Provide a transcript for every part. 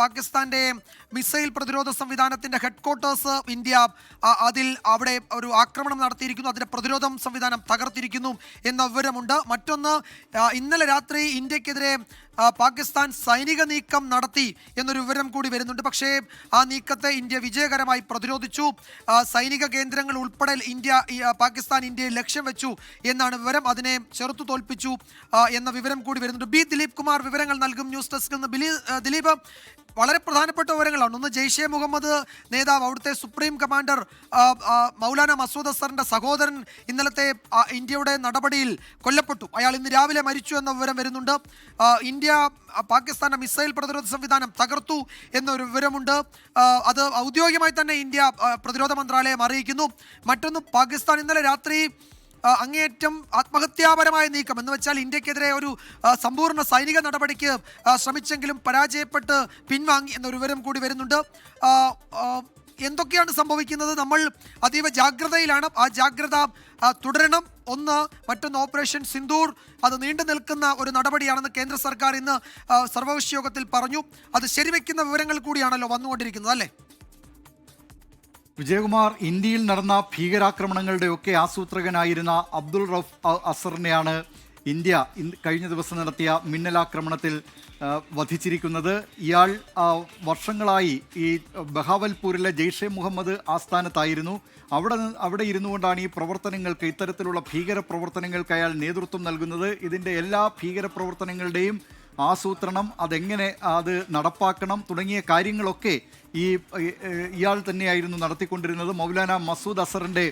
പാകിസ്ഥാന്റെ മിസൈൽ പ്രതിരോധ സംവിധാനത്തിന്റെ ഹെഡ്ക്വാർട്ടേഴ്സ് ഇന്ത്യ അതിൽ അവിടെ ഒരു ആക്രമണം നടത്തിയിരിക്കുന്നു. അതിന്റെ പ്രതിരോധം സംവിധാനം തകർത്തിരിക്കുന്നു എന്ന വിവരമുണ്ട്. മറ്റൊന്ന് ഇന്നലെ രാത്രി ഇന്ത്യക്കെതിരെ പാകിസ്ഥാൻ സൈനിക നീക്കം നടത്തി എന്നൊരു വിവരം കൂടി വരുന്നുണ്ട്. പക്ഷേ ആ നീക്കത്തെ ഇന്ത്യ വിജയകരമായി പ്രതിരോധിച്ചു. സൈനിക കേന്ദ്രങ്ങൾ ഉൾപ്പെടെ ഇന്ത്യ പാകിസ്ഥാൻ ഇന്ത്യയെ ലക്ഷ്യം വെച്ചു എന്നാണ് വിവരം. അതിനെ ചെറുത്തു തോൽപ്പിച്ചു എന്ന വിവരം കൂടി വരുന്നുണ്ട്. ബി. ദിലീപ് കുമാർ വിവരങ്ങൾ നൽകും ന്യൂസ് ഡെസ്കിൽ നിന്ന്. ദിലീപ് വളരെ പ്രധാനപ്പെട്ട വിവരങ്ങളാണ്. ഒന്ന് ജെയ്ഷെ മുഹമ്മദ് നേതാവ് അവിടുത്തെ സുപ്രീം കമാൻഡർ മൗലാന മസൂദ് അസറിന്റെ സഹോദരൻ ഇന്നലത്തെ ഇന്ത്യയുടെ നടപടിയിൽ കൊല്ലപ്പെട്ടു. അയാൾ ഇന്ന് രാവിലെ മരിച്ചു എന്ന വിവരം വരുന്നുണ്ട്. ആ, ഇന്ത്യ പാകിസ്ഥാന്റെ മിസൈൽ പ്രതിരോധ സംവിധാനം തകർത്തു എന്നൊരു വിവരമുണ്ട്. അത് ഔദ്യോഗികമായി തന്നെ ഇന്ത്യ പ്രതിരോധ മന്ത്രാലയം അറിയിക്കുന്നു. മറ്റൊന്ന് പാകിസ്ഥാൻ ഇന്നലെ രാത്രി അങ്ങേയറ്റം ആത്മഹത്യാപരമായ നീക്കം എന്ന് വെച്ചാൽ ഇന്ത്യക്കെതിരെ ഒരു സമ്പൂർണ സൈനിക നടപടിക്ക് ശ്രമിച്ചെങ്കിലും പരാജയപ്പെട്ട് പിൻവാങ്ങി എന്നൊരു വിവരം കൂടി വരുന്നുണ്ട്. എന്തൊക്കെയാണ് സംഭവിക്കുന്നത്? നമ്മൾ അതീവ ജാഗ്രതയിലാണ്. ആ ജാഗ്രത തുടരണം. ഒന്ന് മറ്റൊന്ന് ഓപ്പറേഷൻ സിന്ദൂർ. അത് നീണ്ടു നിൽക്കുന്ന ഒരു നടപടിയാണെന്ന് കേന്ദ്ര സർക്കാർ ഇന്ന് സർവകക്ഷി പറഞ്ഞു. അത് ശരിവെക്കുന്ന വിവരങ്ങൾ കൂടിയാണല്ലോ വന്നുകൊണ്ടിരിക്കുന്നത് അല്ലേ? വിജയകുമാർ ഇന്ത്യയിൽ നടന്ന ഭീകരാക്രമണങ്ങളുടെയൊക്കെ ആസൂത്രകനായിരുന്ന അബ്ദുൾ റഫ് അസറിനെയാണ് ഇന്ത്യ കഴിഞ്ഞ ദിവസം നടത്തിയ മിന്നലാക്രമണത്തിൽ വധിച്ചിരിക്കുന്നത്. ഇയാൾ വർഷങ്ങളായി ഈ ബഹാവൽപൂരിലെ ജെയ്ഷെ മുഹമ്മദ് ആസ്ഥാനത്തായിരുന്നു. അവിടെ അവിടെ ഇരുന്നു കൊണ്ടാണ് ഈ പ്രവർത്തനങ്ങൾക്ക് ഇത്തരത്തിലുള്ള ഭീകര പ്രവർത്തനങ്ങൾക്ക് അയാൾ നേതൃത്വം നൽകുന്നത്. ഇതിന്റെ എല്ലാ ഭീകര പ്രവർത്തനങ്ങളുടെയും ആസൂത്രണം അതെങ്ങനെ അത് നടപ്പാക്കണം തുടങ്ങിയ കാര്യങ്ങളൊക്കെ ഈ ഇയാൾ തന്നെയായിരുന്നു നടത്തിക്കൊണ്ടിരുന്നത്. മൗലാന മസൂദ് അസറിന്റെ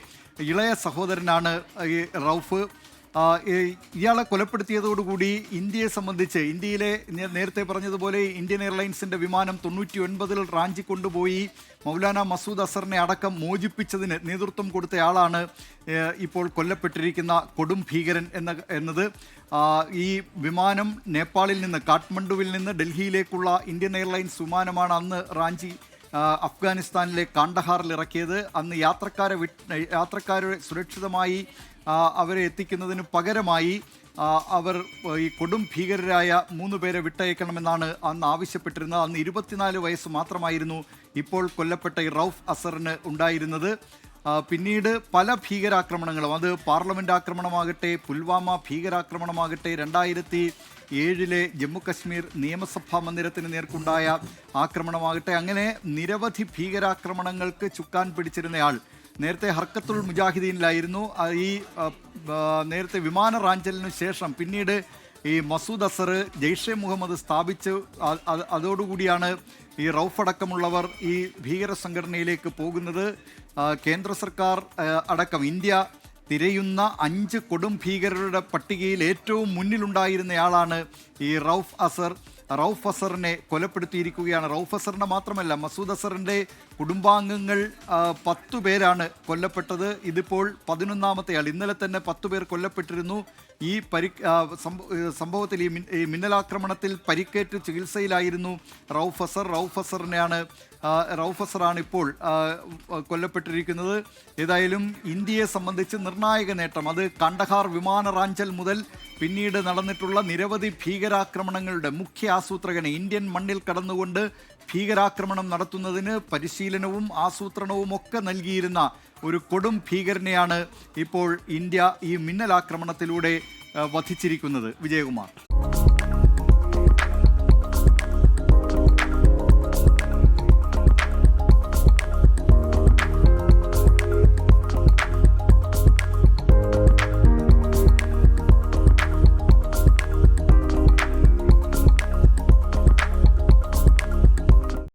ഇളയ സഹോദരനാണ് ഈ റൌഫ്. ഇയാളെ കൊലപ്പെടുത്തിയതോടുകൂടി ഇന്ത്യയെ സംബന്ധിച്ച് ഇന്ത്യയിലെ നേരത്തെ പറഞ്ഞതുപോലെ ഇന്ത്യൻ എയർലൈൻസിന്റെ വിമാനം തൊണ്ണൂറ്റി ഒൻപതിൽ റാഞ്ചി കൊണ്ടുപോയി മൗലാന മസൂദ് അസറിനെ അടക്കം മോചിപ്പിച്ചതിന് നേതൃത്വം കൊടുത്തയാളാണ് ഇപ്പോൾ കൊല്ലപ്പെട്ടിരിക്കുന്ന കൊടും ഭീകരൻ എന്ന എന്നത്. ഈ വിമാനം നേപ്പാളിൽ നിന്ന് കാഠ്മണ്ഡുവിൽ നിന്ന് ഡൽഹിയിലേക്കുള്ള ഇന്ത്യൻ എയർലൈൻസ് വിമാനമാണ് അന്ന് റാഞ്ചി അഫ്ഗാനിസ്ഥാനിലെ കാണ്ടഹാറിൽ ഇറക്കിയത്. അന്ന് യാത്രക്കാരെ യാത്രക്കാരെ സുരക്ഷിതമായി അവരെ എത്തിക്കുന്നതിന് പകരമായി അവർ ഈ കൊടും ഭീകരരായ മൂന്ന് പേരെ വിട്ടയക്കണമെന്നാണ് അന്ന് ആവശ്യപ്പെട്ടിരുന്നത്. അന്ന് ഇരുപത്തിനാല് വയസ്സ് മാത്രമായിരുന്നു ഇപ്പോൾ കൊല്ലപ്പെട്ട ഈ റൌഫ് അസറിന് ഉണ്ടായിരുന്നത്. പിന്നീട് പല ഭീകരാക്രമണങ്ങളും അത് പാർലമെന്റ് ആക്രമണമാകട്ടെ പുൽവാമ ഭീകരാക്രമണമാകട്ടെ രണ്ടായിരത്തി ഏഴിലെ ജമ്മുകശ്മീർ നിയമസഭാ മന്ദിരത്തിന് നേർക്കുണ്ടായ ആക്രമണമാകട്ടെ അങ്ങനെ നിരവധി ഭീകരാക്രമണങ്ങൾക്ക് ചുക്കാൻ പിടിച്ചിരുന്നയാൾ നേരത്തെ ഹർക്കത്തുൽ മുജാഹിദീനിലായിരുന്നു. ഈ നേരത്തെ വിമാന റാഞ്ചലിനു ശേഷം പിന്നീട് ഈ മസൂദ് അസർ ജെയ്ഷെ മുഹമ്മദ് സ്ഥാപിച്ച് അതോടുകൂടിയാണ് ഈ റൌഫ് അടക്കമുള്ളവർ ഈ ഭീകര സംഘടനയിലേക്ക് പോകുന്നത്. കേന്ദ്ര സർക്കാർ അടക്കം ഇന്ത്യ തിരയുന്ന അഞ്ച് കൊടും ഭീകരരുടെ പട്ടികയിൽ ഏറ്റവും മുന്നിലുണ്ടായിരുന്നയാളാണ് ഈ റൌഫ് അസർ. റൌഫ് അസറിനെ കൊലപ്പെടുത്തിയിരിക്കുകയാണ്. റൌഫ് അസറിനെ മാത്രമല്ല മസൂദ് അസറിന്റെ കുടുംബാംഗങ്ങൾ പത്തു പേരാണ് കൊല്ലപ്പെട്ടത്. ഇതിപ്പോൾ പതിനൊന്നാമത്തെ ആൾ ഇന്നലെ തന്നെ പത്തു പേർ കൊല്ലപ്പെട്ടിരുന്നു. ഈ പരി സംഭവത്തിൽ ഈ മിന്നലാക്രമണത്തിൽ പരിക്കേറ്റ് ചികിത്സയിലായിരുന്നു റൌഫ് അസർ. റൌഫ് അസറിനെയാണ് റൌഫ് അസറാണ് ഇപ്പോൾ കൊല്ലപ്പെട്ടിരിക്കുന്നത്. ഏതായാലും ഇന്ത്യയെ സംബന്ധിച്ച് നിർണായക നേട്ടം. അത് കണ്ടഹാർ വിമാന റാഞ്ചൽ മുതൽ പിന്നീട് നടന്നിട്ടുള്ള നിരവധി ഭീകരാക്രമണങ്ങളുടെ മുഖ്യ ആസൂത്രകനെ ഇന്ത്യൻ മണ്ണിൽ കടന്നുകൊണ്ട് ഭീകരാക്രമണം നടത്തുന്നതിന് പരിശീലനവും ആസൂത്രണവും ഒക്കെ നൽകിയിരുന്ന ഒരു കൊടും ഭീകരനെയാണ് ഇപ്പോൾ ഇന്ത്യ ഈ മിന്നലാക്രമണത്തിലൂടെ വധിച്ചിരിക്കുന്നത്. വിജയകുമാർ.